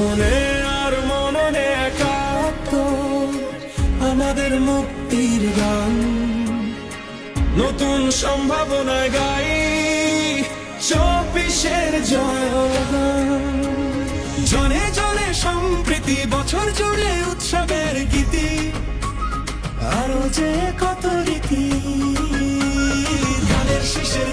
মনে আর মননে একাত্ম আমাদের মুক্তির গান। নতুন সম্ভাবনায় গাই, চব্বিশের জয়গান। জনে জনে সম্প্রীতি, বছর জুড়ে উৎসবের গীতি। আরও যে কত রীতি ধানের শীষের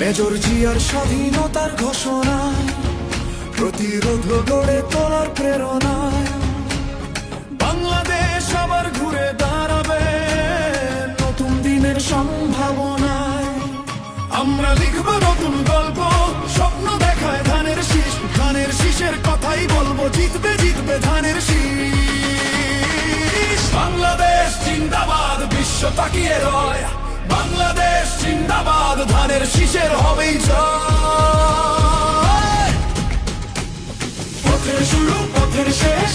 মেজর জিয়ার স্বাধীনতার ঘোষণায় প্রতিরোধ গড়ে তোলার প্রেরণায় বাংলাদেশ আবার ঘুরে দাঁড়াবে নতুন দিনের সম্ভাবনায়। আমরা লিখব নতুন গল্প, স্বপ্ন দেখায় ধানের শীষ। ধানের শীষের কথাই বলব, জিতবে জিতবে ধানের শীষ। বাংলাদেশ জিন্দাবাদ, বিশ্ব তাকিয়ে রয়। শীষের হবেই জয়? পথের শুরু পথের শেষ